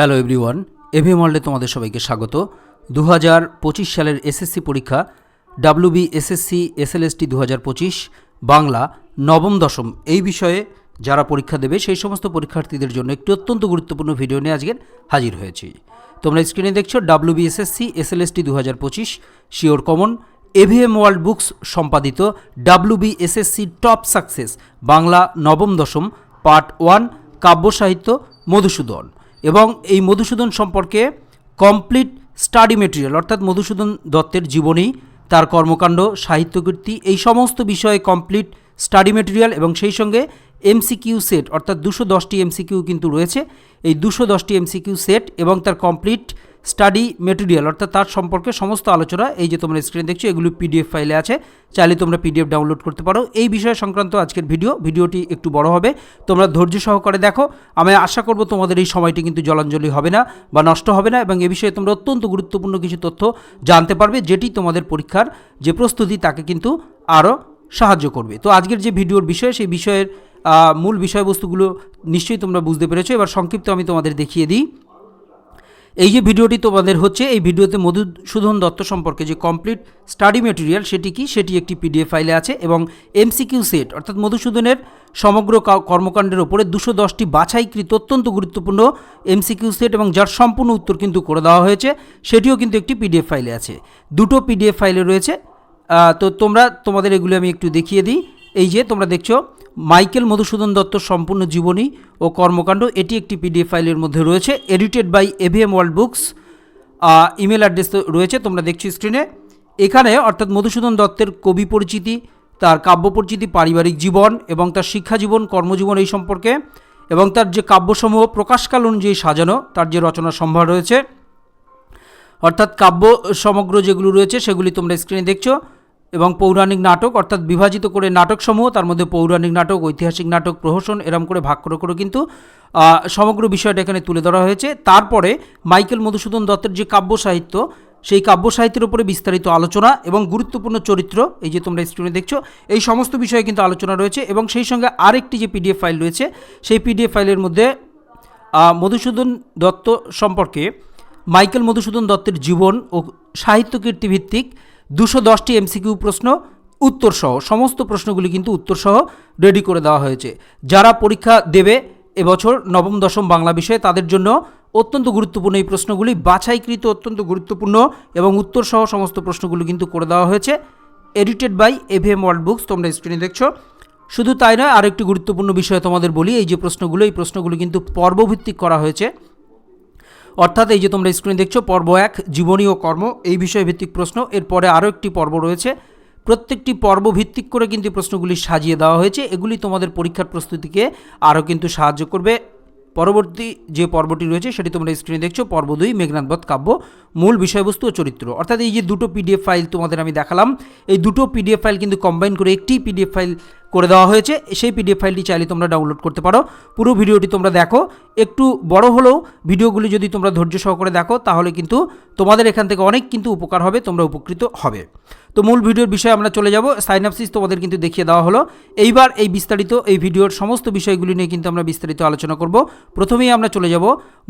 Hello everyone AV মল্ডে তোমাদের সবাইকে স্বাগত। দু হাজার পঁচিশ সালের এসএসসি পরীক্ষা ডাব্লিউবি এসএসসি এসএলএসটি দু পঁচিশ, বাংলা নবম দশম। এই বিষয়ে যারা পরীক্ষা দেবে, সেই সমস্ত পরীক্ষার্থীদের জন্য একটি অত্যন্ত গুরুত্বপূর্ণ ভিডিও নিয়ে আজকে হাজির হয়েছি। তোমরা স্ক্রিনে দেখছ ডাব্লিউবি এসএসসি এসএলএসটি দু হাজার পঁচিস sure common AVM world books সম্পাদিত WB SSC top success Bangla নবম দশম পার্ট ওয়ান কাব্য সাহিত্য, মধুসূদন। এবং এই মধুসূদন সম্পর্কে কমপ্লিট স্টাডি মেটেরিয়াল, অর্থাৎ মধুসূদন দত্তের জীবনী, তার কর্মকাণ্ড, সাহিত্যকীর্তি, এই সমস্ত বিষয়ে কমপ্লিট স্টাডি মেটেরিয়াল এবং সেই সঙ্গে এমসিকিউ সেট, অর্থাৎ দুশো দশটি এমসিকিউ কিন্তু রয়েছে। এই দুশো দশটি এমসিকিউ সেট এবং তার কমপ্লিট স্টাডি মেটেরিয়াল, অর্থাৎ তার সম্পর্কে সমস্ত আলোচনা এই যে তোমরা স্ক্রিনে দেখছ, এগুলো পিডিএফ ফাইলে আছে। চাইলে তোমরা পিডিএফ ডাউনলোড করতে পারো। এই বিষয় সংক্রান্ত আজকের ভিডিও ভিডিওটি একটু বড় হবে। তোমরা ধৈর্য সহকারে দেখো। আমি আশা করব তোমাদের এই সময়টি কিন্তু জলাঞ্জলি হবে না বা নষ্ট হবে না এবং এ বিষয়ে তোমরা অত্যন্ত গুরুত্বপূর্ণ কিছু তথ্য জানতে পারবে, যেটি তোমাদের পরীক্ষার যে প্রস্তুতি তাকে কিন্তু আরও সাহায্য করবে। তো আজকের যে ভিডিওর বিষয়, সেই বিষয়ের মূল বিষয়বস্তুগুলো নিশ্চয়ই তোমরা বুঝতে পেরেছ। এবার সংক্ষিপ্ত আমি তোমাদের দেখিয়ে দিই। এই যে ভিডিওটি তোমাদের হচ্ছে, এই ভিডিওতে মধুসূদন দত্ত সম্পর্কে যে কমপ্লিট স্টাডি মেটেরিয়াল সেটি কি, সেটি একটি পিডিএফ ফাইলে আছে এবং এমসিকিউ সেট অর্থাৎ মধুসূদনের সমগ্র কর্মকাণ্ডের ওপরে দুশো দশটি বাছাইকৃত অত্যন্ত গুরুত্বপূর্ণ এমসিকিউ সেট এবং যার সম্পূর্ণ উত্তর কিন্তু করে দেওয়া হয়েছে, সেটিও কিন্তু একটি পিডিএফ ফাইলে আছে। দুটো পিডিএফ ফাইলে রয়েছে। তো তোমরা, তোমাদের এগুলো আমি একটু দেখিয়ে দিই। এই যে তোমরা দেখছ, মাইকেল মধুসূদন দত্তর সম্পূর্ণ জীবনী ও কর্মকাণ্ড, এটি একটি পিডিএফ ফাইলের মধ্যে রয়েছে, edited by AVM world books email address রয়েছে, তোমরা দেখছ স্ক্রিনে এখানে অর্থাৎ মধুসূদন দত্তের কবি পরিচিতি, তার কাব্য পরিচিতি, পারিবারিক জীবন এবং তার শিক্ষা জীবন, কর্মজীবন এই সম্পর্কে এবং তার যে কাব্যসমূহ প্রকাশকাল অনুযায়ী সাজানো, তার যে রচনা সম্ভার রয়েছে। অর্থাৎ কাব্য সমগ্র যেগুলো রয়েছে, সেগুলি তোমরা স্ক্রিনে দেখছ। এবং পৌরাণিক নাটক, অর্থাৎ বিভাজিত করে নাটকসমূহ, তার মধ্যে পৌরাণিক নাটক, ঐতিহাসিক নাটক, প্রহসন, এরম করে ভাগ করে করে কিন্তু সমগ্র বিষয়টা এখানে তুলে ধরা হয়েছে। তারপরে মাইকেল মধুসূদন দত্তের যে কাব্য সাহিত্য, সেই কাব্য সাহিত্যের উপরে বিস্তারিত আলোচনা এবং গুরুত্বপূর্ণ চরিত্র, এই যে তোমরা স্ক্রিনে দেখছ, এই সমস্ত বিষয়ে কিন্তু আলোচনা রয়েছে এবং সেই সঙ্গে আরেকটি যে পিডিএফ ফাইল রয়েছে, সেই পিডিএফ ফাইলের মধ্যে মধুসূদন দত্ত সম্পর্কে মাইকেল মধুসূদন দত্তের জীবন ও সাহিত্য কীর্তিভিত্তিক দুশো দশটি এমসিকিউ প্রশ্ন, উত্তরসহ, সমস্ত প্রশ্নগুলি কিন্তু উত্তরসহ রেডি করে দেওয়া হয়েছে। যারা পরীক্ষা দেবে এবছর নবম, দশম বাংলা বিষয়ে, তাদের জন্য অত্যন্ত গুরুত্বপূর্ণ এই প্রশ্নগুলি, বাছাইকৃত অত্যন্ত গুরুত্বপূর্ণ এবং উত্তরসহ সমস্ত প্রশ্নগুলি কিন্তু করে দেওয়া হয়েছে। Edited by AVM world books তোমরা স্ক্রিনে দেখছ। শুধু তাই নয়, আরেকটি গুরুত্বপূর্ণ বিষয় তোমাদের বলি, এই যে প্রশ্নগুলো, এই প্রশ্নগুলো কিন্তু পর্বভিত্তিক করা হয়েছে। অর্থাৎ এই যে তোমরা স্ক্রিনে দেখছ, পর্ব এক, জীবনী ও কর্ম, এই বিষয়ে ভিত্তিক প্রশ্ন। এরপরে আরও একটি পর্ব রয়েছে। প্রত্যেকটি পর্ব ভিত্তিক করে কিন্তু প্রশ্নগুলি সাজিয়ে দেওয়া হয়েছে। এগুলি তোমাদের পরীক্ষার প্রস্তুতিকে আরও কিন্তু সাহায্য করবে। পরবর্তী যে পর্বটি রয়েছে সেটি তোমরা স্ক্রিনে দেখছ, পর্ব দুই মেঘনাথবধ কাব্য, মূল বিষয়বস্তু ও চরিত্র। অর্থাৎ এই যে দুটো পিডিএফ ফাইল তোমাদের আমি দেখালাম, এই দুটো পিডিএফ ফাইল কিন্তু কম্বাইন করে একটি পিডিএফ ফাইল করে দেওয়া হয়েছে। সেই পিডিএফ ফাইলটি চাইলে তোমরা ডাউনলোড করতে পারো। পুরো ভিডিওটি তোমরা দেখো। একটু বড় হলেও ভিডিওগুলি যদি তোমরা ধৈর্য সহকারে দেখো, তাহলে কিন্তু তোমাদের এখান থেকে অনেক কিন্তু উপকার হবে, তোমরা উপকৃত হবে। তো মূল ভিডিওর বিষয়ে আমরা চলে যাব। সাইনাপসিস তোমাদের কিন্তু দেখিয়ে দেওয়া হলো। এইবার এই বিস্তারিত এই ভিডিওর সমস্ত বিষয়গুলি নিয়ে কিন্তু আমরা বিস্তারিত আলোচনা করব। প্রথমেই আমরা চলে যাব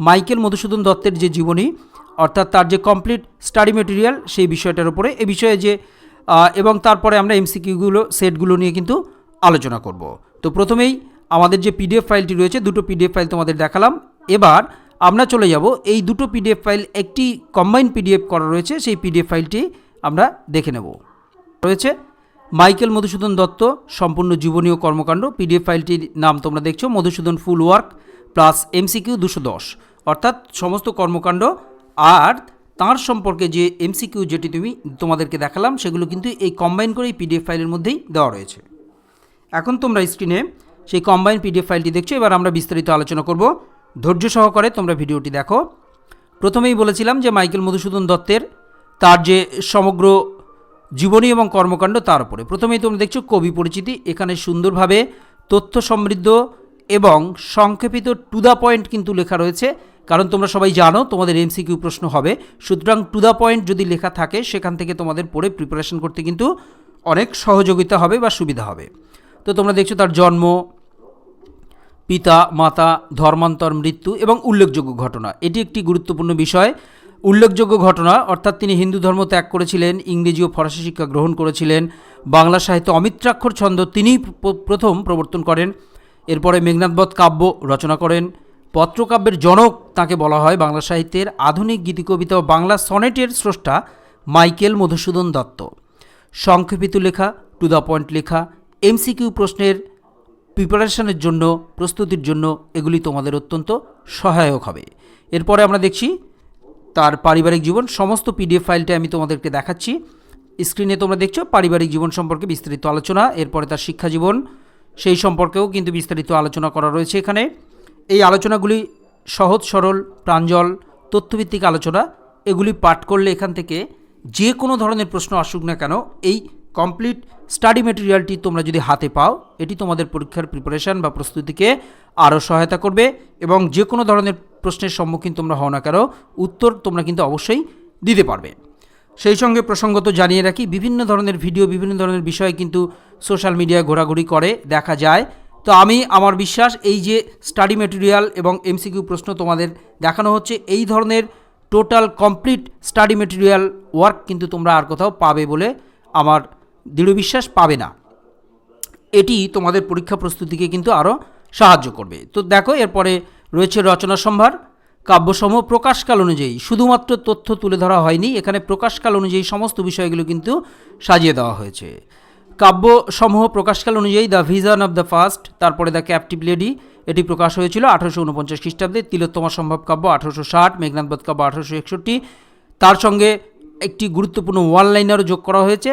মাইকেল মধুসূদন দত্তের যে জীবনী, অর্থাৎ তার যে কমপ্লিট স্টাডি মেটেরিয়াল সেই বিষয়টার উপরে। এই বিষয়ে যে এবং তারপরে আমরা এমসিকিউগুলো সেটগুলো নিয়ে কিন্তু আলোচনা করব। তো প্রথমেই আমাদের যে পিডিএফ ফাইলটি রয়েছে, দুটো পিডিএফ ফাইল তোমাদের দেখালাম। এবার আমরা চলে যাব। এই দুটো পিডিএফ ফাইল একটি কম্বাইন পিডিএফ করা রয়েছে, সেই পিডিএফ ফাইলটি আমরা দেখে নেব। রয়েছে মাইকেল মধুসূদন দত্ত, সম্পূর্ণ জীবনী ও কর্মকাণ্ড, পিডিএফ ফাইলটির নাম তোমরা দেখছ, Madhusudan full work plus MCQ দুশো দশ। অর্থাৎ সমস্ত কর্মকাণ্ড আর তার সম্পর্কে যে এমসিকিউ যেটি তুমি তোমাদেরকে দেখালাম, সেগুলো কিন্তু এই কম্বাইন করে এই পিডিএফ ফাইলের মধ্যেই দেওয়া রয়েছে। এখন তোমরা স্ক্রিনে সেই কম্বাইন পিডিএফ ফাইলটি দেখছ, এবার আমরা বিস্তারিত আলোচনা করব। ধৈর্য সহকারে তোমরা ভিডিওটি দেখো। প্রথমেই বলেছিলাম যে মাইকেল মধুসূদন দত্তের তার যে সমগ্র জীবনী এবং কর্মকাণ্ড তার উপরে। প্রথমেই তোমরা দেখছ কবি পরিচিতি, এখানে সুন্দরভাবে তথ্য সমৃদ্ধ এবং সংক্ষেপিত টু দ্য পয়েন্ট কিন্তু লেখা রয়েছে। কারণ তোমরা সবাই জানো, তোমাদের এমসিকিউ প্রশ্ন হবে। সুতরাং টু দ্য পয়েন্ট যদি লেখা থাকে, সেখান থেকে তোমাদের পড়ে প্রিপারেশন করতে কিন্তু অনেক সহযোগিতা হবে বা সুবিধা হবে। তো তোমরা দেখছ তার জন্ম, পিতা, মাতা, ধর্মান্তর, মৃত্যু এবং উল্লেখযোগ্য ঘটনা। এটি একটি গুরুত্বপূর্ণ বিষয়। উল্লেখযোগ্য ঘটনা, অর্থাৎ তিনি হিন্দু ধর্ম ত্যাগ করেছিলেন, ইংরেজি ও ফরাসি শিক্ষা গ্রহণ করেছিলেন, বাংলা সাহিত্য অমিত্রাক্ষর ছন্দ তিনিই প্রথম প্রবর্তন করেন। এরপরে মেঘনাথবধ কাব্য রচনা করেন। পত্রকাব্যের জনক তাকে বলা হয় বাংলা সাহিত্যের আধুনিক গীতিকবিতা ও বাংলা সনেটের স্রষ্টা মাইকেল মধুসূদন দত্ত। সংক্ষেপিত লেখা, টু দ্য পয়েন্ট লেখা, এমসিকিউ প্রশ্নের প্রিপারেশনের জন্য, প্রস্তুতির জন্য এগুলি তোমাদের অত্যন্ত সহায়ক হবে। এরপরে আমরা দেখছি তার পারিবারিক জীবন, সমস্ত পিডিএফ ফাইলটা আমি তোমাদেরকে দেখাচ্ছি। স্ক্রিনে তোমরা দেখছ পারিবারিক জীবন সম্পর্কে বিস্তারিত আলোচনা, এরপরে তার শিক্ষা জীবন, সেই সম্পর্কেও কিন্তু বিস্তারিত আলোচনা করা রয়েছে এখানে। এই আলোচনাগুলি সহজ, সরল, প্রাঞ্জল, তথ্যভিত্তিক আলোচনা, এগুলি পাঠ করলে এখান থেকে যে কোনো ধরনের প্রশ্ন আসুক না কেন, এই কমপ্লিট স্টাডি মেটেরিয়ালটি তোমরা যদি হাতে পাও, এটি তোমাদের পরীক্ষার প্রিপারেশান বা প্রস্তুতিকে আরও সহায়তা করবে এবং যে কোনো ধরনের প্রশ্নের সম্মুখীন তোমরা হও না কেন, উত্তর তোমরা কিন্তু অবশ্যই দিতে পারবে। সেই সঙ্গে প্রসঙ্গত জানিয়ে রাখি, বিভিন্ন ধরনের ভিডিও, বিভিন্ন ধরনের বিষয় কিন্তু সোশ্যাল মিডিয়ায় ঘোরাঘুরি করে, দেখা যায়। তো আমি, আমার বিশ্বাস, এই যে স্টাডি মেটেরিয়াল এবং এমসিকিউ প্রশ্ন তোমাদের দেখানো হচ্ছে, এই ধরনের total complete study material work কিন্তু তোমরা আর কোথাও পাবে বলে আমার দৃঢ় বিশ্বাস, পাবে না। এটি তোমাদের পরীক্ষা প্রস্তুতিকে কিন্তু আরও সাহায্য করবে। তো দেখো, এরপরে রয়েছে রচনা সম্ভার, কাব্যসমূহ প্রকাশকাল অনুযায়ী। শুধুমাত্র তথ্য তুলে ধরা হয়নি, এখানে প্রকাশকাল অনুযায়ী সমস্ত বিষয়গুলো কিন্তু সাজিয়ে দেওয়া হয়েছে। কাব্যসমূহ প্রকাশকাল অনুযায়ী the vision of the first, তারপরে দ্য ক্যাপটিভ লেডি, এটি প্রকাশ হয়েছিল আঠারোশো উনপঞ্চাশ খ্রিস্টাব্দে। তিলোত্তমা সম্ভব কাব্য আঠারোশো ষাট মেঘনাথবধ কাব্য আঠারোশো একষট্টি। তার সঙ্গে একটি গুরুত্বপূর্ণ ওয়ান লাইনারও যোগ করা হয়েছে,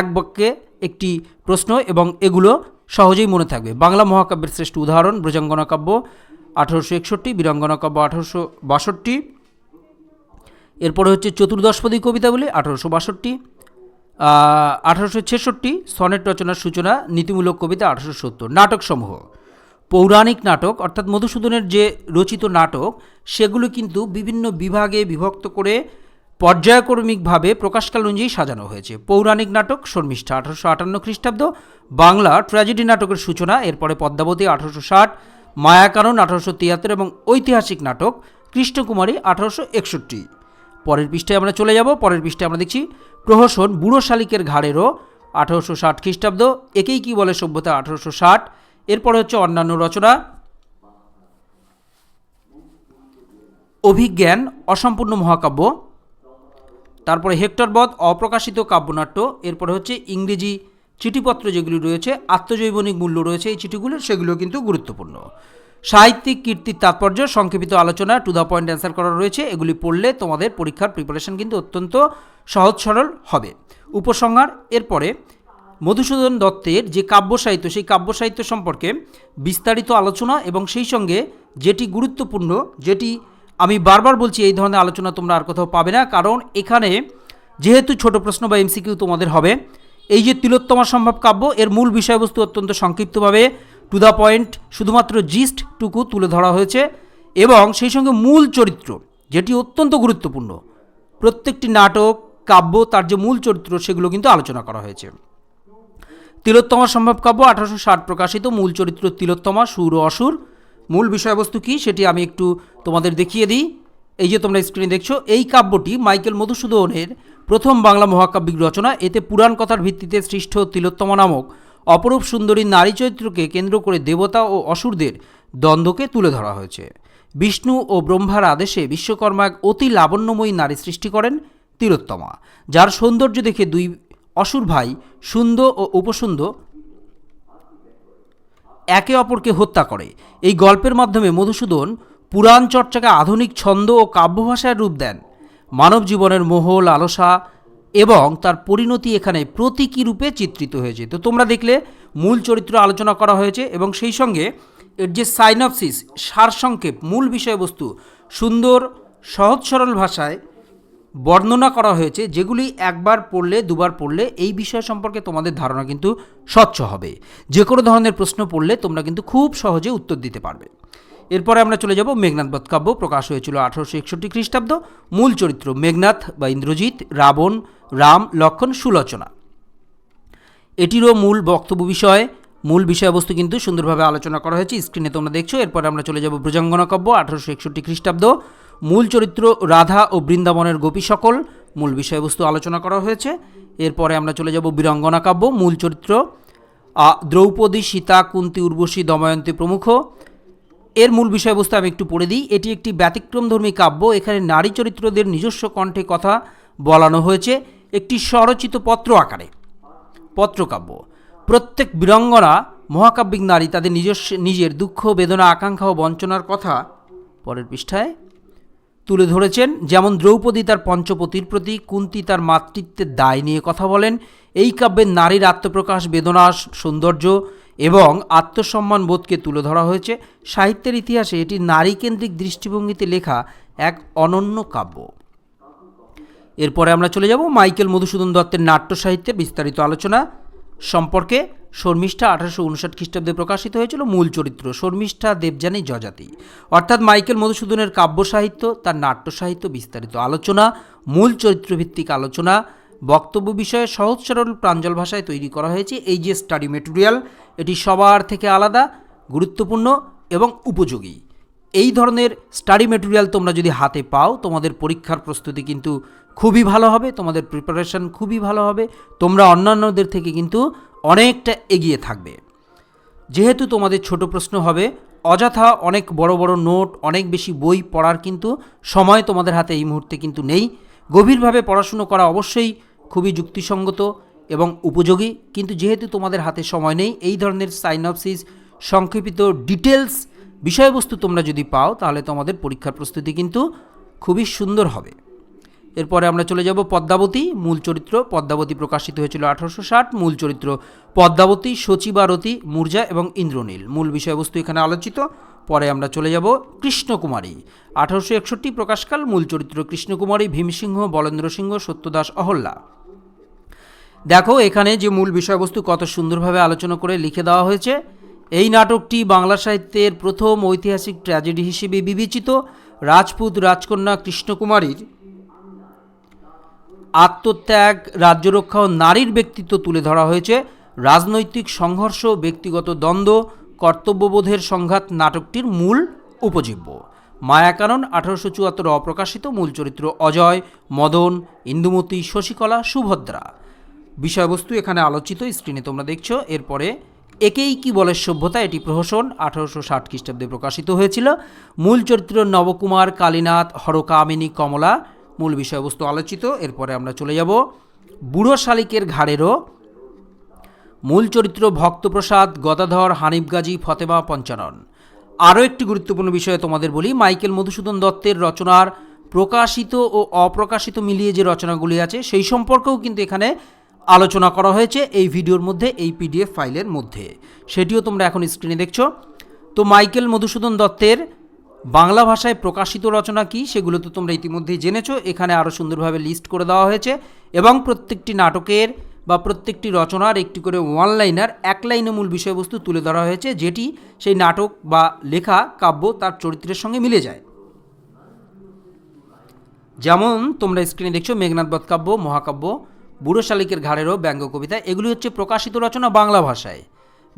এক বাক্যে একটি প্রশ্ন এবং এগুলো সহজেই মনে থাকবে। বাংলা মহাকাব্যের শ্রেষ্ঠ উদাহরণ, ব্রজাঙ্গনা কাব্য। আঠারোশো একষট্টি, বীরাঙ্গনা কাব্য আঠারোশো বাষট্টি। এরপরে হচ্ছে চতুর্দশপদী কবিতাবলী আঠারোশো বাষট্টি। আঠারোশো ছেষট্টি, সনেট রচনার সূচনা, নীতিমূলক কবিতা, আঠারোশো সত্তর। নাটকসমূহ। পৌরাণিক নাটক, অর্থাৎ মধুসূদনের যে রচিত নাটক, সেগুলো কিন্তু বিভিন্ন বিভাগে বিভক্ত করে পর্যায়ক্রমিকভাবে প্রকাশকাল অনুযায়ী সাজানো হয়েছে। পৌরাণিক নাটক, শর্মিষ্ঠা, আঠারোশো আটান্ন খ্রিস্টাব্দ। বাংলা, ট্র্যাজেডি নাটকের সূচনা, এরপরে পদ্মাবতী, আঠারোশো ষাট। মায়াকানন আঠারোশো তিয়াত্তর এবং ঐতিহাসিক নাটক কৃষ্ণকুমারী আঠারোশো একষট্টি। পরের পৃষ্ঠায় আমরা চলে যাব, পরের পৃষ্ঠায় আমরা দেখছি প্রহসন বুড়ো শালিকের ঘাড়েরও আঠারোশো ষাট খ্রিস্টাব্দ, একেই কি বলে সভ্যতা আঠারোশো ষাট। এরপরে হচ্ছে অন্যান্য রচনা। অভিজ্ঞান, অসম্পূর্ণ মহাকাব্য। তারপরে হেক্টরবধ অপ্রকাশিত কাব্যনাট্য। এরপরে হচ্ছে ইংরেজি চিঠিপত্র যেগুলি রয়েছে, আত্মজৈবনিক মূল্য রয়েছে এই চিঠিগুলো সেগুলো কিন্তু গুরুত্বপূর্ণ। সাহিত্যিক কীর্তির তাৎপর্য, সংক্ষেপিত আলোচনা টু দ্য পয়েন্ট অ্যান্সার করা রয়েছে, এগুলি পড়লে তোমাদের পরীক্ষার প্রিপারেশন কিন্তু অত্যন্ত সহজ সরল হবে। উপসংহার, এরপরে মধুসূদন দত্তের যে কাব্য সাহিত্য সেই কাব্য সাহিত্য সম্পর্কে বিস্তারিত আলোচনা এবং সেই সঙ্গে যেটি গুরুত্বপূর্ণ, যেটি আমি বারবার বলছি, এই ধরনের আলোচনা তোমরা আর কোথাও পাবে না, কারণ এখানে যেহেতু ছোট প্রশ্ন বা এমসিকিউ তোমাদের হবে এই যে তিলোত্তমা সম্ভব কাব্য, এর মূল বিষয়বস্তু অত্যন্ত সংক্ষিপ্তভাবে টু দ্য পয়েন্ট শুধুমাত্র জিস্টটুকু তুলে ধরা হয়েছে, এবং সেই সঙ্গে মূল চরিত্র, যেটি অত্যন্ত গুরুত্বপূর্ণ। প্রত্যেকটি নাটক, কাব্য, তার যে মূল চরিত্র, সেগুলো কিন্তু আলোচনা করা হয়েছে। তিলোত্তমা সম্ভব কাব্য, আঠারোশো ষাট প্রকাশিত, মূল চরিত্র তিলোত্তমা, সুর ও অসুর। মূল বিষয়বস্তু কী, সেটি আমি একটু তোমাদের দেখিয়ে দিই। এই যে তোমরা স্ক্রিনে দেখছ, এই কাব্যটি মাইকেল মধুসূদনের প্রথম বাংলা মহাকাব্যিক রচনা, এতে পুরাণ কথার ভিত্তিতে সৃষ্ট তিলোত্তমা নামক অপরূপ সুন্দরী নারী চরিত্রকে কেন্দ্র করে দেবতা ও অসুরদের দ্বন্দ্বকে তুলে ধরা হয়েছে। বিষ্ণু ও ব্রহ্মার আদেশে বিশ্বকর্মা এক অতি লাবণ্যময়ী নারী সৃষ্টি করেন তিলোত্তমা, যার সৌন্দর্য দেখে দুই অসুর ভাই সুন্দর ও উপসুন্দ একে অপরকে হত্যা করে। এই গল্পের মাধ্যমে মধুসূদন পুরাণ চর্চাকে আধুনিক ছন্দ ও কাব্যভাষায় রূপ দেন। মানব জীবনের মোহ লালসা এবং তার পরিণতি এখানে প্রতীকী রূপে চিত্রিত হয়েছে। তো তোমরা দেখলে মূল চরিত্র আলোচনা করা হয়েছে এবং সেই সঙ্গে এর যে সাইনপসিস সারসংক্ষেপ, মূল বিষয়বস্তু, সুন্দর, সহজ, সরল ভাষায় বর্ণনা করা হয়েছে, যেগুলি একবার পড়লে, দুবার পড়লে এই বিষয় সম্পর্কে তোমাদের ধারণা কিন্তু স্বচ্ছ হবে। যে কোনো ধরনের প্রশ্ন পড়লে তোমরা কিন্তু খুব সহজে উত্তর দিতে পারবে। এরপরে আমরা চলে যাব মেঘনাথ বধ কাব্য প্রকাশ হয়েছিল আঠারোশো একষট্টি খ্রিস্টাব্দ। মূল চরিত্র মেঘনাথ বা ইন্দ্রজিৎ, রাবণ, রাম, লক্ষণ, সুলোচনা। এটিরও মূল বক্তব্য বিষয়। মূল বিষয়বস্তু কিন্তু সুন্দরভাবে আলোচনা করা হয়েছে, স্ক্রিনে তোমরা দেখছ। এরপরে আমরা চলে যাব ব্রজাঙ্গনা কাব্য আঠারোশো একষট্টি খ্রিস্টাব্দ। মূল চরিত্র রাধা ও বৃন্দাবনের গোপী সকল। মূল বিষয়বস্তু আলোচনা করা হয়েছে। এরপরে আমরা চলে যাব বীরঙ্গনা কাব্য মূল চরিত্র। দ্রৌপদী, সীতা, কুন্তি, উর্বশী, দময়ন্তী প্রমুখ। এর মূল বিষয়বস্তু আমি একটু পড়ে দিই। এটি একটি ব্যতিক্রমধর্মী কাব্য। এখানে নারী চরিত্রদের নিজস্ব কণ্ঠে কথা বলানো হয়েছে একটি স্বরচিত পত্র আকারে। পত্রকাব্য প্রত্যেক বীরঙ্গনা, মহাকাব্যিক নারী তাদের নিজস্ব, নিজের দুঃখ, বেদনা, আকাঙ্ক্ষা ও বঞ্চনার কথা পরের পৃষ্ঠায় তুলে ধরেছেন। যেমন দ্রৌপদী তার পঞ্চপতির প্রতি, কুন্তি তার মাতৃত্বের দায় নিয়ে কথা বলেন। এই কাব্যের নারীর আত্মপ্রকাশ, বেদনা, সৌন্দর্য এবং আত্মসম্মান বোধকে তুলে ধরা হয়েছে। সাহিত্যের ইতিহাসে এটি নারীকেন্দ্রিক দৃষ্টিভঙ্গিতে লেখা এক অনন্য কাব্য। এরপরে আমরা চলে যাব মাইকেল মধুসূদন দত্তের নাট্য সাহিত্যের বিস্তারিত আলোচনা। সম্পর্কে শর্মিষ্ঠা আঠারোশো উনষাট খ্রিস্টাব্দে প্রকাশিত হয়েছিল মূল চরিত্র, শর্মিষ্ঠা দেবযানী যজাতি। অর্থাৎ মাইকেল মধুসূদনের কাব্য সাহিত্য, তার নাট্য সাহিত্য বিস্তারিত আলোচনা, মূল চরিত্রভিত্তিক আলোচনা বক্তব্য বিষয়ে সহজ সরল প্রাঞ্জল ভাষায় তৈরি করা হয়েছে এই যে স্টাডি মেটেরিয়াল। এটি সবার থেকে আলাদা, গুরুত্বপূর্ণ এবং উপযোগী। এই ধরনের স্টাডি মেটেরিয়াল তোমরা যদি হাতে পাও, তোমাদের পরীক্ষার প্রস্তুতি কিন্তু খুবই ভালো হবে, তোমাদের প্রিপারেশন খুবই ভালো হবে, তোমরা অন্যান্যদের থেকে কিন্তু অনেকটা এগিয়ে থাকবে। যেহেতু তোমাদের ছোট প্রশ্ন হবে, অযথা অনেক বড় বড় নোট, অনেক বেশি বই পড়ার কিন্তু সময় তোমাদের হাতে এই মুহূর্তে কিন্তু নেই। গভীরভাবে পড়াশুনো করা অবশ্যই খুবই যুক্তিসঙ্গত এবং উপযোগী। কিন্তু যেহেতু তোমাদের হাতে সময় নেই, এই ধরনের সাইনপসিস সংক্ষেপিত ডিটেলস বিষয়বস্তু তোমরা যদি পাও, তাহলে তোমাদের পরীক্ষার প্রস্তুতি কিন্তু খুবই সুন্দর হবে। এরপরে আমরা চলে যাব পদ্মাবতী, মূল চরিত্র। পদ্মাবতী প্রকাশিত হয়েছিল আঠারোশো ষাট। মূল চরিত্র পদ্মাবতী, সচিবারতী, মূর্জা এবং ইন্দ্রনীল। মূল বিষয়বস্তু এখানে আলোচিত। পরে আমরা চলে যাব কৃষ্ণকুমারী। আঠারোশো একষট্টি প্রকাশকাল। মূল চরিত্র কৃষ্ণকুমারী, ভীমসিংহ বলেন্দ্র সিংহ সত্যদাস অহল্যা। দেখো, এখানে যে মূল বিষয়বস্তু কত সুন্দরভাবে আলোচনা করে লিখে দেওয়া হয়েছে, এই নাটকটি বাংলা সাহিত্যের প্রথম ঐতিহাসিক ট্র্যাজেডি হিসেবে বিবেচিত। রাজপুত রাজকন্যা কৃষ্ণকুমারীর আত্মত্যাগ, রাজ্যরক্ষা ও নারীর ব্যক্তিত্ব তুলে ধরা হয়েছে। রাজনৈতিক সংঘর্ষ, ব্যক্তিগত দ্বন্দ্ব, কর্তব্যবোধের সংঘাত নাটকটির মূল উপজীব্য। মায়াকানন আঠারোশো চুয়াত্তর অপ্রকাশিত মূল চরিত্র অজয়, মদন, ইন্দুমতি, শশীকলা, সুভদ্রা। বিষয়বস্তু এখানে আলোচিত স্ক্রিনে তোমরা দেখছ। এরপরে, একেই কি বলে সভ্যতা? এটি প্রহসন, আঠারোশো ষাট খ্রিস্টাব্দে প্রকাশিত হয়েছিল। মূল চরিত্র নবকুমার, কালীনাথ, হরকামিনী, কমলা, মূল বিষয়বস্তু আলোচিত। এরপরে আমরা চলে যাব বুড়ো শালিকের ঘাড়েরও। মূল চরিত্র ভক্তপ্রসাদ, গদাধর, হানিফ গাজী, ফতেমা পঞ্চানন। আরও একটি গুরুত্বপূর্ণ বিষয় তোমাদের বলি, মাইকেল মধুসূদন দত্তের রচনার প্রকাশিত ও অপ্রকাশিত মিলিয়ে যে রচনাগুলি আছে, সেই সম্পর্কেও কিন্তু এখানে আলোচনা করা হয়েছে এই ভিডিওর মধ্যে, এই পিডিএফ ফাইলের মধ্যে। সেটিও তোমরা এখন স্ক্রিনে দেখছ। তো মাইকেল মধুসূদন দত্তের বাংলা ভাষায় প্রকাশিত রচনা কি, সেগুলো তো তোমরা ইতিমধ্যেই জেনেছো। এখানে আরও সুন্দরভাবে লিস্ট করে দেওয়া হয়েছে এবং প্রত্যেকটি নাটকের বা প্রত্যেকটি রচনার একটি করে ওয়ান লাইনার এক লাইনে মূল বিষয়বস্তু তুলে ধরা হয়েছে, যেটি সেই নাটক বা লেখা, কাব্য তার চরিত্রের সঙ্গে মিলে যায়। যেমন তোমরা স্ক্রিনে দেখছ মেঘনাথ বধ কাব্য মহাকাব্য বুড়ো শালিকের ঘাড়েরও ব্যঙ্গ কবিতা। এগুলি হচ্ছে প্রকাশিত রচনা বাংলা ভাষায়।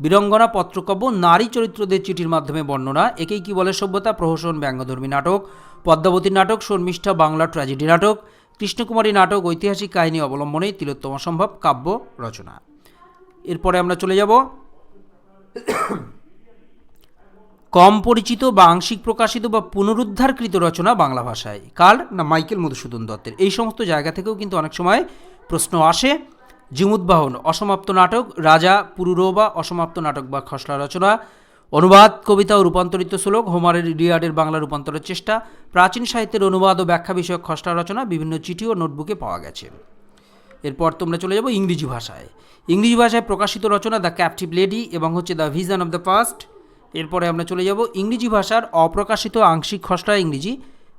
বীরঙ্গনা পত্রকাব্য, নারী চরিত্রদের চিঠির মাধ্যমে বর্ণনা, একেই কি বলে সভ্যতা, প্রহসন, ব্যঙ্গধর্মী নাটক, পদ্মাবতী নাটক, শর্মিষ্ঠা, বাংলা ট্র্যাজেডি নাটক, কৃষ্ণকুমারী নাটক, ঐতিহাসিক কাহিনী অবলম্বনে তিলোত্তম সম্ভব, কাব্য রচনা। এরপরে আমরা চলে যাব কম পরিচিত বা আংশিক প্রকাশিত বা পুনরুদ্ধারকৃত রচনা বাংলা ভাষায়। কার? না, মাইকেল মধুসূদন দত্তের। এই সমস্ত জায়গা থেকেও কিন্তু অনেক সময় প্রশ্ন আসে, জিমুদ্বাহন, অসমাপ্ত নাটক, রাজা পুরুরোবা, অসমাপ্ত নাটক বা খসড়া রচনা, অনুবাদ, কবিতা ও রূপান্তরিত শ্লোক, হোমারের ইলিয়াডের বাংলা রূপান্তরের চেষ্টা, প্রাচীন সাহিত্যের অনুবাদ ও ব্যাখ্যা বিষয়ক খসড়া রচনা, বিভিন্ন চিঠি ও নোটবুকে পাওয়া গেছে। এরপর তোমরা চলে যাব ইংরেজি ভাষায়। ইংরেজি ভাষায় প্রকাশিত রচনা দ্য ক্যাপটিভ লেডি এবং হচ্ছে the vision of the past এরপরে আমরা চলে যাব ইংরেজি ভাষার অপ্রকাশিত আংশিক খসড়া ইংরেজি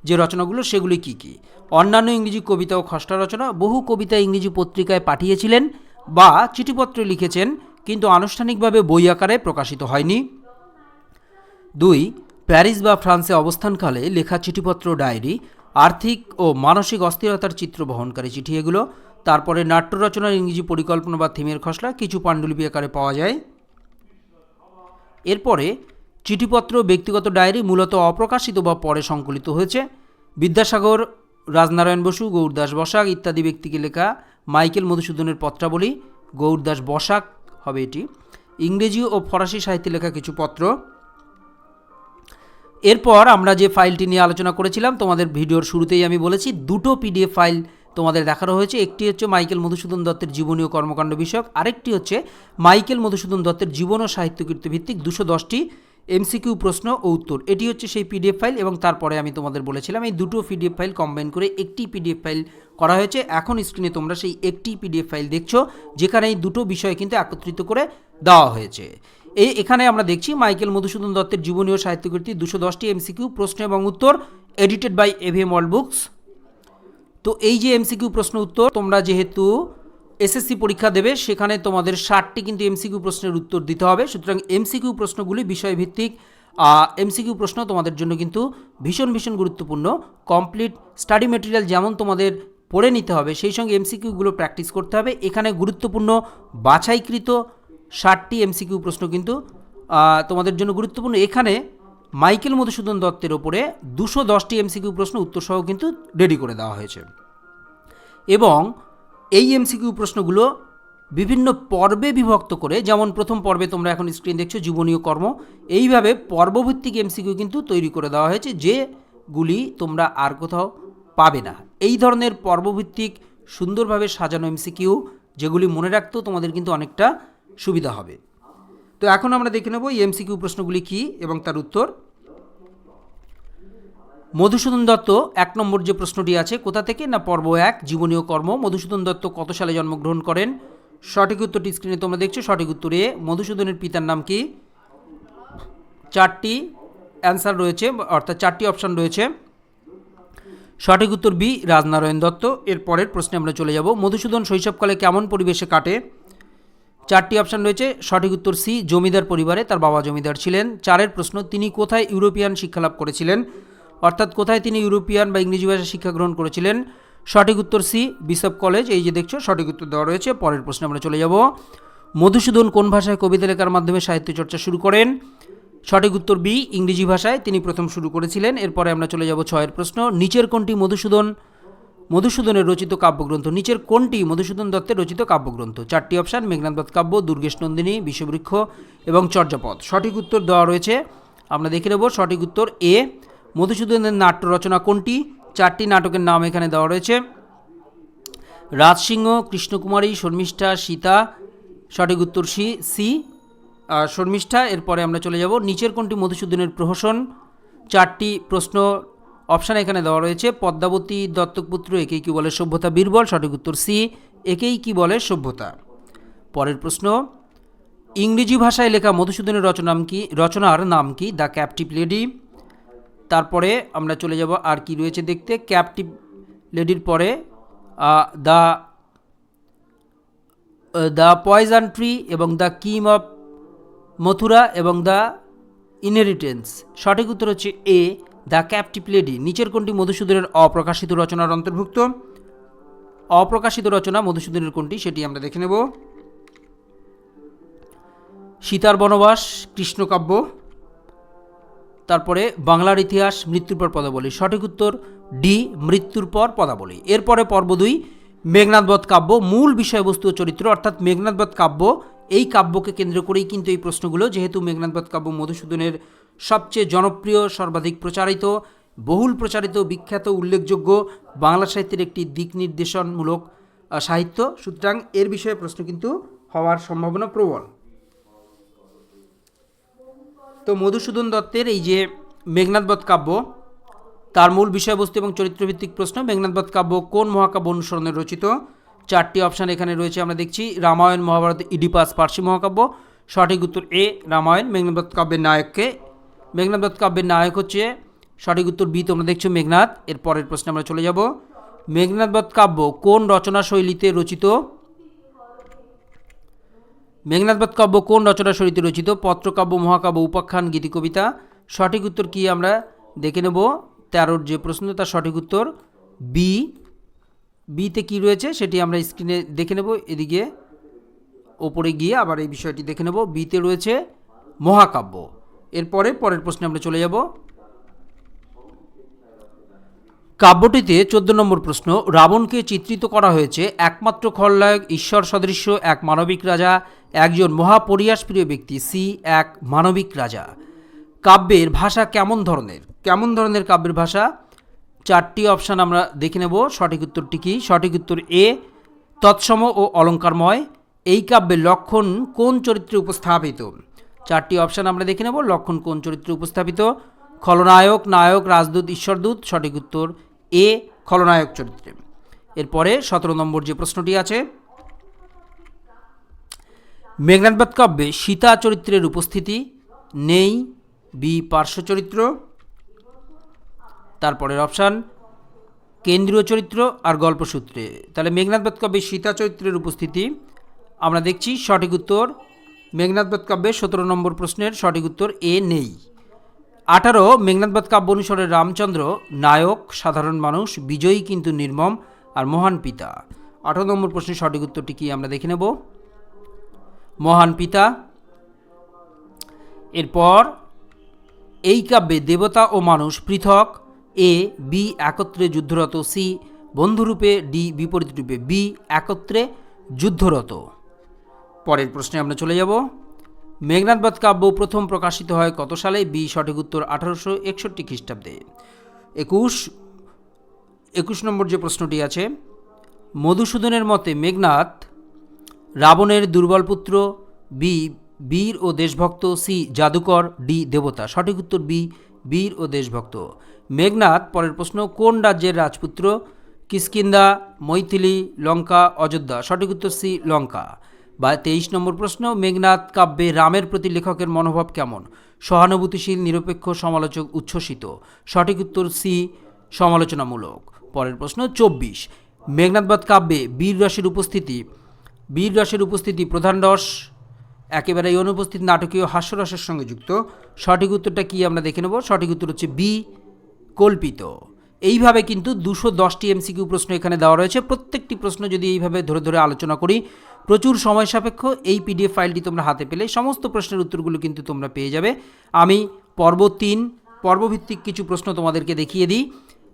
যে রচনাগুলো, সেগুলি কি কি? অন্যান্য ইংরেজি কবিতা ও খসড়া রচনা বহু কবিতা ইংরেজি পত্রিকায় পাঠিয়েছিলেন বা চিঠিপত্রে লিখেছেন, কিন্তু আনুষ্ঠানিকভাবে বই আকারে প্রকাশিত হয়নি। দুই, প্যারিস বা ফ্রান্সে অবস্থানকালে লেখা চিঠিপত্র ডায়েরি, আর্থিক ও মানসিক অস্থিরতার চিত্র বহনকারী চিঠি এগুলো। তারপরে নাট্য রচনার ইংরেজি পরিকল্পনা বা থিমের খসড়া কিছু পাণ্ডুলিপি আকারে পাওয়া যায়। এরপরে চিঠিপত্র, ব্যক্তিগত ডায়েরি মূলত অপ্রকাশিত বা পরে সংকলিত হয়েছে। বিদ্যাসাগর, রাজনারায়ণ বসু গৌরদাস বসাক ইত্যাদি ব্যক্তিকে লেখা মাইকেল মধুসূদনের পত্রাবলী গৌরদাস বসাক হবে এটি। ইংরেজি ও ফরাসি সাহিত্যে লেখা কিছু পত্র। এরপর আমরা যে ফাইলটি নিয়ে আলোচনা করেছিলাম, তোমাদের ভিডিওর শুরুতেই আমি বলেছি, দুটো পিডিএফ ফাইল তোমাদের দেখানো হয়েছে। একটি হচ্ছে মাইকেল মধুসূদন দত্তের জীবনী ও কর্মকাণ্ড বিষয়ক, আরেকটি হচ্ছে মাইকেল মধুসূদন দত্তের জীবন ও সাহিত্যকীর্তি ভিত্তিক দুশো দশটি। এমসিকিউ প্রশ্ন ও উত্তর। এটি হচ্ছে সেই পিডিএফ ফাইল এবং তারপরে আমি তোমাদের বলেছিলাম এই দুটো পিডিএফ ফাইল কম্বাইন করে একটি পিডিএফ ফাইল করা হয়েছে। এখন স্ক্রিনে তোমরা সেই একটি পিডিএফ ফাইল দেখছ, যেখানে এই দুটো বিষয় কিন্তু একত্রিত করে দেওয়া হয়েছে। এই এখানে আমরা দেখছি মাইকেল মধুসূদন দত্তের জীবনী ও সাহিত্যকীর্তি দুশো দশটি এমসিকিউ, প্রশ্ন এবং উত্তর edited by AVM world books তো এই যে এমসিকিউ, প্রশ্ন, উত্তর, তোমরা যেহেতু এসএসসি পরীক্ষা দেবে, সেখানে তোমাদের ষাটটি কিন্তু এমসিকিউ প্রশ্নের উত্তর দিতে হবে। সুতরাং এমসিকিউ প্রশ্নগুলি বিষয়ভিত্তিক এমসিকিউ প্রশ্ন তোমাদের জন্য কিন্তু ভীষণ ভীষণ গুরুত্বপূর্ণ। কমপ্লিট স্টাডি মেটেরিয়াল যেমন তোমাদের পড়ে নিতে হবে, সেই সঙ্গে এমসিকিউগুলো প্র্যাকটিস করতে হবে। এখানে গুরুত্বপূর্ণ বাছাইকৃত ষাটটি এমসিকিউ প্রশ্ন কিন্তু তোমাদের জন্য গুরুত্বপূর্ণ। এখানে মাইকেল মধুসূদন দত্তের ওপরে দুশো দশটি এমসিকিউ প্রশ্ন উত্তরসহ কিন্তু রেডি করে দেওয়া হয়েছে। এবং এই এমসিকিউ প্রশ্নগুলো বিভিন্ন পর্বে বিভক্ত করে, যেমন প্রথম পর্বে তোমরা এখন স্ক্রিন দেখছ জীবনীয় কর্ম, এইভাবে পর্বভিত্তিক এমসিকিউ কিন্তু তৈরি করে দেওয়া হয়েছে, যেগুলি তোমরা আর কোথাও পাবে না। এই ধরনের পর্বভিত্তিক সুন্দরভাবে সাজানো এমসিকিউ যেগুলি মনে রাখতেও তোমাদের কিন্তু অনেকটা সুবিধা হবে। তো এখন আমরা দেখে নেব এই এমসিকিউ প্রশ্নগুলি কী এবং তার উত্তর। মধুসূদন দত্ত, এক নম্বর যে প্রশ্নটি আছে, কোথা থেকে না পর্ব এক? জীবনীয় কর্ম। মধুসূদন দত্ত কত সালে জন্মগ্রহণ করেন? সঠিক উত্তরটি স্ক্রিনে তোমরা দেখছ। সঠিক উত্তর মধুসূদনের পিতার নাম কি? চারটি অ্যান্সার রয়েছে, অর্থাৎ চারটি অপশান রয়েছে। সঠিক উত্তর বি, রাজনারায়ণ দত্ত। এর পরের প্রশ্নে আমরা চলে যাব। মধুসূদন শৈশবকালে কেমন পরিবেশে কাটে? চারটি অপশান রয়েছে। সঠিক উত্তর সি, জমিদার পরিবারে তার বাবা জমিদার ছিলেন। চারের প্রশ্ন, তিনি কোথায় ইউরোপিয়ান শিক্ষালাভ করেছিলেন? অর্থাৎ কোথায় তিনি ইউরোপিয়ান বা ইংরেজি ভাষা শিক্ষা গ্রহণ করেছিলেন? সঠিক উত্তর সি, বিশপ কলেজ। এই যে দেখছ, সঠিক উত্তর দেওয়া রয়েছে। পরের প্রশ্নে আমরা চলে যাব। মধুসূদন কোন ভাষায় কবিতা লেখার মাধ্যমে সাহিত্য চর্চা শুরু করেন? সঠিক উত্তর বি, ইংরেজি ভাষায়। তিনি প্রথম শুরু করেছিলেন। এরপরে আমরা চলে যাব ছয়ের প্রশ্ন। নিচের কোনটি মধুসূদন? মধুসূদনের রচিত কাব্যগ্রন্থ। নিচের কোনটি মধুসূদন দত্তের রচিত কাব্যগ্রন্থ? চারটি অপশান মেঘনাথ বধ কাব্য, দুর্গেশ নন্দিনী, বিশ্ববৃক্ষ এবং চর্যাপদ। সঠিক উত্তর দেওয়া রয়েছে। আমরা দেখে নেব সঠিক উত্তর এ। মধুসূদনের নাট্য রচনা কোনটি? চারটি নাটকের নাম এখানে দেওয়া রয়েছে। রাজসিংহ, কৃষ্ণকুমারী, শর্মিষ্ঠা, সীতা, সঠিক উত্তর সি সি। শর্মিষ্ঠা, এরপরে আমরা চলে যাব। নিচের কোনটি মধুসূদনের প্রহসন? চারটি প্রশ্ন অপশান এখানে দেওয়া রয়েছে। পদ্মাবতী দত্তকপুত্র, একেই কি বলে সভ্যতা? বীরবল, সঠিক উত্তর সি। একেই কি বলে সভ্যতা? পরের প্রশ্ন, ইংরেজি ভাষায় লেখা মধুসূদনের রচনাম কি? রচনার নাম কি? The captive lady. তারপরে আমরা চলে যাব আর কি রয়েছে দেখতে। ক্যাপটিভ লেডির পরে দ্য দ্য পয়জন ট্রি এবং দ্য কিম অফ মথুরা এবং দ্য ইনহেরিটেন্স সঠিক উত্তর হচ্ছে এ দ্য ক্যাপটিভ লেডি নিচের কোনটি মধুসূদনের অপ্রকাশিত রচনার অন্তর্ভুক্ত? অপ্রকাশিত রচনা মধুসূদনের কোনটি সেটি আমরা দেখে নেব। সীতার বনবাস, কৃষ্ণকাব্য। তারপরে বাংলার ইতিহাস মৃত্যুর পর পদাবলী। সঠিক উত্তর, ডি, মৃত্যুর পর পদাবলী। এরপরে পর্ব দুই মেঘনাথবধ কাব্য, মূল বিষয়বস্তু ও চরিত্র, অর্থাৎ মেঘনাথবধ কাব্য, এই কাব্যকে কেন্দ্র করেই কিন্তু এই প্রশ্নগুলো, যেহেতু মেঘনাথবধ কাব্য মধুসূদনের সবচেয়ে জনপ্রিয়, সর্বাধিক প্রচারিত, বহুল প্রচারিত, বিখ্যাত, উল্লেখযোগ্য বাংলা সাহিত্যের একটি দিক নির্দেশনমূলক সাহিত্য। সুতরাং এর বিষয়ে প্রশ্ন কিন্তু হওয়ার সম্ভাবনা প্রবল। তো মধুসূদন দত্তের এই যে মেঘনাথবধ কাব্য, তার মূল বিষয়বস্তু এবং চরিত্রভিত্তিক প্রশ্ন মেঘনাথবধ কাব্য কোন মহাকাব্য অনুসরণে রচিত? চারটি অপশান এখানে রয়েছে, আমরা দেখছি। রামায়ণ, মহাভারত, ইডিপাস, পার্সি মহাকাব্য। সঠিক উত্তর এ, রামায়ণ মেঘনাথবধ কাব্যের নায়ককে। মেঘনাথবধ কাব্যের নায়ক হচ্ছে, সঠিক উত্তর বি তোমরা দেখছ মেঘনাথ এর পরের প্রশ্নে আমরা চলে যাব। মেঘনাথবধ কাব্য কোন রচনা শৈলীতে রচিত? মেঘনাথবধ কাব্য কোন রচনা শৈলীতে রচিত? পত্রকাব্য, মহাকাব্য, উপাখ্যান গীতি কবিতা সঠিক উত্তর কি আমরা দেখে নেব? তেরোর যে প্রশ্ন, তার সঠিক উত্তর বি। বিতে কি রয়েছে সেটি আমরা স্ক্রিনে দেখে নেব। এদিকে ওপরে গিয়ে আবার এই বিষয়টি দেখে নেব। বিতে রয়েছে মহাকাব্য। এরপরে পরের প্রশ্নে আমরা চলে যাব। কাব্যটিতে চোদ্দ নম্বর প্রশ্ন, রাবণকে চিত্রিত করা হয়েছে একমাত্র খলনায়ক, ঈশ্বর সদৃশ্য, এক মানবিক রাজা, একজন মহাপরিয়াসপ্রিয় ব্যক্তি, সি, এক মানবিক রাজা। কাব্যের ভাষা কেমন ধরনের? কেমন ধরনের কাব্যের ভাষা? চারটি অপশান আমরা দেখে নেব, সঠিক উত্তরটি কি? সঠিক উত্তর এ, তৎসম ও অলঙ্কারময়। এই কাব্যের লক্ষণ কোন চরিত্রে উপস্থাপিত? চারটি অপশান আমরা দেখে নেব, লক্ষণ কোন চরিত্রে উপস্থাপিত? খলনায়ক, নায়ক, রাজদূত, ঈশ্বরদূত, সঠিক উত্তর এ খলনায়ক চরিত্রে। এরপরে সতেরো নম্বর যে প্রশ্নটি আছে মেঘনাথবাদ কাব্যে সীতা চরিত্রের উপস্থিতি নেই বি পার্শ্ব চরিত্র। তারপরের অপশান, কেন্দ্রীয় চরিত্র আর গল্পসূত্রে তাহলে মেঘনাথবাদ কাব্যে সীতা চরিত্রের উপস্থিতি, আমরা দেখছি সঠিক উত্তর। মেঘনাথবাদ কাব্যের সতেরো নম্বর প্রশ্নের সঠিক উত্তর এ নেই। আঠারো মেঘনাথবাদ কাব্য অনুসারে রামচন্দ্র, নায়ক, সাধারণ মানুষ, বিজয়ী কিন্তু নির্মম আর মহান পিতা। আঠারো নম্বর প্রশ্নের সঠিক উত্তরটি কি আমরা দেখে নেব? মহান পিতা। এরপর, এই কাব্যে দেবতা ও মানুষ পৃথক, এ, বি, একত্রে যুদ্ধরত, সি, বন্ধুরূপে, ডি বিপরীত রূপে বি, একত্রে যুদ্ধরত। পরের প্রশ্নে আমরা চলে যাব। মেঘনাথবাদ কাব্য প্রথম প্রকাশিত হয় কত সালে? বি, সঠিক উত্তর আঠারোশো একষট্টি খ্রিস্টাব্দে। একুশ একুশ নম্বর যে প্রশ্নটি আছে, মধুসূদনের মতে মেঘনাথ রাবণের দুর্বল পুত্র বি বীর ও দেশভক্ত সি জাদুকর ডি দেবতা। সঠিক উত্তর বি বীর ও দেশভক্ত। মেঘনাথ পরের প্রশ্ন, কোন রাজ্যের রাজপুত্র? কিষ্কিন্দা, মৈথিলি, লঙ্কা, অযোধ্যা। সঠিক উত্তর সি লঙ্কা। বা তেইশ নম্বর প্রশ্ন মেঘনাথ কাব্যে রামের প্রতি লেখকের মনোভাব কেমন? সহানুভূতিশীল, নিরপেক্ষ, সমালোচক, উচ্ছ্বসিত। সঠিক উত্তর সি, সমালোচনামূলক। পরের প্রশ্ন, চব্বিশ। মেঘনাথবাদ কাব্যে বীর রসের উপস্থিতি। বীর রসের উপস্থিতি প্রধান রস একেবারেই অনুপস্থিত নাটকীয় হাস্যরসের সঙ্গে যুক্ত। সঠিক উত্তরটা কি আমরা দেখে নেব? সঠিক উত্তর হচ্ছে বি, কল্পিত। এইভাবে কিন্তু দুশো দশটি এমসিকিউ প্রশ্ন এখানে দেওয়া রয়েছে। প্রত্যেকটি প্রশ্ন যদি এইভাবে ধরে ধরে আলোচনা করি প্রচুর সময় সাপেক্ষ, এই পিডিএফ ফাইলটি তোমরা হাতে পেলে। সমস্ত প্রশ্নের উত্তরগুলো কিন্তু তোমরা পেয়ে যাবে। আমি পর্ব তিন, পর্বভিত্তিক কিছু প্রশ্ন তোমাদেরকে দেখিয়ে দিই।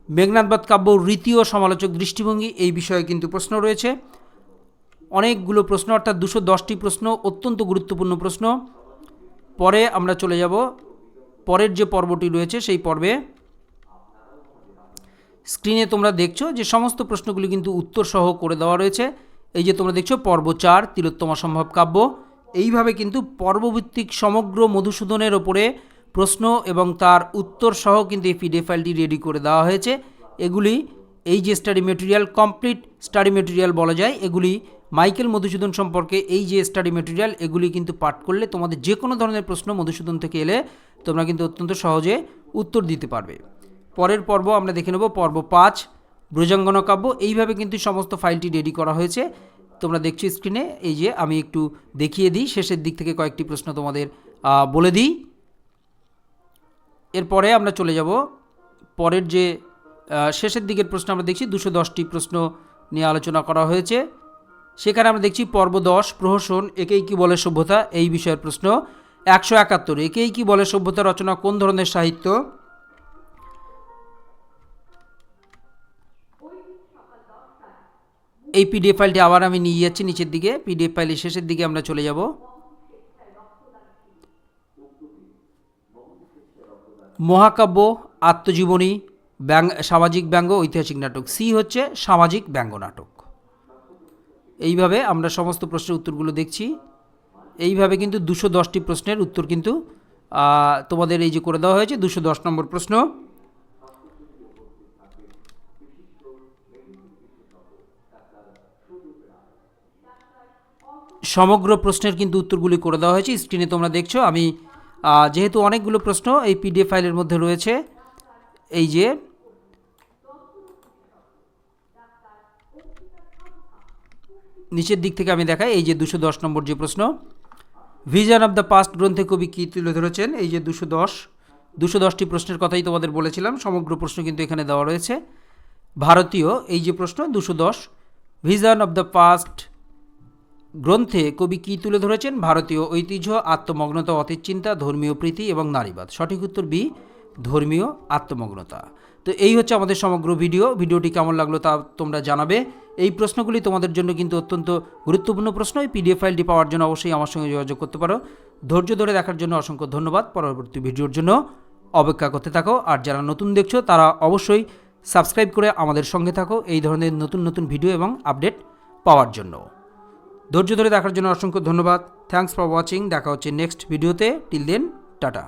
মেঘনাথবাদ কাব্য রীতি ও সমালোচক দৃষ্টিভঙ্গি, এই বিষয়ে কিন্তু প্রশ্ন রয়েছে। অনেকগুলো প্রশ্ন, অর্থাৎ দুশো দশটি প্রশ্ন, অত্যন্ত গুরুত্বপূর্ণ প্রশ্ন। পরে আমরা চলে যাব। পরের যে পর্বটি রয়েছে, সেই পর্বে স্ক্রিনে তোমরা দেখছ যে সমস্ত প্রশ্নগুলি কিন্তু উত্তর সহ করে দেওয়া রয়েছে। এই যে তোমরা দেখছ, পর্ব চার, তিলোত্তমা সম্ভব কাব্য। এইভাবে কিন্তু পর্বভিত্তিক সমগ্র মধুসূদনের ওপরে প্রশ্ন এবং তার উত্তর সহ কিন্তু এই পিডিএফ ফাইলটি রেডি করে দেওয়া হয়েছে। এগুলি এই যে study material complete study material বলা যায়, এগুলি মাইকেল মধুসূদন সম্পর্কে এই যে স্টাডি মেটেরিয়াল এগুলি কিন্তু পাঠ করলে তোমাদের যে কোনো ধরনের প্রশ্ন মধুসূদন থেকে এলে তোমরা কিন্তু অত্যন্ত সহজে উত্তর দিতে পারবে। পরের পর্ব আমরা দেখে নেব, পর্ব পাঁচ। ব্রজাঙ্গন কাব্য এইভাবে কিন্তু সমস্ত ফাইলটি রেডি করা হয়েছে। তোমরা দেখছ স্ক্রিনে এই যে আমি একটু দেখিয়ে দিই, শেষের দিক থেকে কয়েকটি প্রশ্ন তোমাদের বলে দিই। এরপরে আমরা চলে যাব পরের যে শেষের দিকের প্রশ্ন আমরা দেখছি, দুশো দশটি প্রশ্ন নিয়ে আলোচনা করা হয়েছে। সেখানে আমরা দেখছি পর্ব দশ, প্রহসন, একেই কি বলে সভ্যতা, এই বিষয়ের প্রশ্ন। একশো একাত্তর, একেই কি বলে সভ্যতা রচনা, কোন ধরনের সাহিত্য? এই পিডিএফ ফাইলটি আবার আমি নিয়ে যাচ্ছি নিচের দিকে। পিডিএফ ফাইলের শেষের দিকে আমরা চলে যাব। মহাকাব্য, আত্মজীবনী ব্যঙ্গ সামাজিক ব্যঙ্গ, ঐতিহাসিক নাটক। সি হচ্ছে সামাজিক ব্যঙ্গ নাটক। এইভাবে আমরা সমস্ত প্রশ্নের উত্তরগুলো দেখছি। এইভাবে কিন্তু দুশো দশটি প্রশ্নের উত্তর কিন্তু তোমাদের এই যে করে দেওয়া হয়েছে, দুশো দশ নম্বর প্রশ্ন। সমগ্র প্রশ্নের কিন্তু উত্তরগুলি করে দেওয়া হয়েছে। স্ক্রিনে তোমরা দেখছ, আমি যেহেতু অনেকগুলো প্রশ্ন, এই পিডিএফ ফাইলের মধ্যে রয়েছে, এই যে, নিচের দিক থেকে আমি দেখাই, এই যে দুশো দশ নম্বর যে প্রশ্ন ভিজন অফ দ্য পাস্ট গ্রন্থে কবি কী তুলে ধরেছেন? এই যে দুশো দশ, দুশো দশটি প্রশ্নের কথাই তোমাদের বলেছিলাম, সমগ্র প্রশ্ন কিন্তু এখানে দেওয়া রয়েছে। ভারতীয়, এই যে প্রশ্ন, দুশো দশ ভিজন অফ দ্য পাস্ট গ্রন্থে কবি কী তুলে ধরেছেন? ভারতীয় ঐতিহ্য, আত্মমগ্নতা, অতীত চিন্তা, ধর্মীয় প্রীতি এবং নারীবাদ। সঠিক উত্তর বি, ধর্মীয় আত্মমগ্নতা। তো এই হচ্ছে আমাদের সমগ্র ভিডিও। ভিডিওটি কেমন লাগল তা তোমরা জানাবে। এই প্রশ্নগুলি তোমাদের জন্য কিন্তু অত্যন্ত গুরুত্বপূর্ণ প্রশ্ন। এই পিডিএফ ফাইলটি পাওয়ার জন্য অবশ্যই আমার সঙ্গে যোগাযোগ করতে পারো। ধৈর্য ধরে দেখার জন্য অসংখ্য ধন্যবাদ। পরবর্তী ভিডিওর জন্য অপেক্ষা করতে থাকো। আর যারা নতুন দেখছ, তারা অবশ্যই সাবস্ক্রাইব করে আমাদের সঙ্গে থাকো। এই ধরনের নতুন নতুন ভিডিও এবং আপডেট পাওয়ার জন্য। ধৈর্য ধরে দেখার জন্য অসংখ্য ধন্যবাদ। থ্যাংকস ফর ওয়াচিং দেখা হচ্ছে নেক্সট ভিডিওতে টিল দেন টাটা।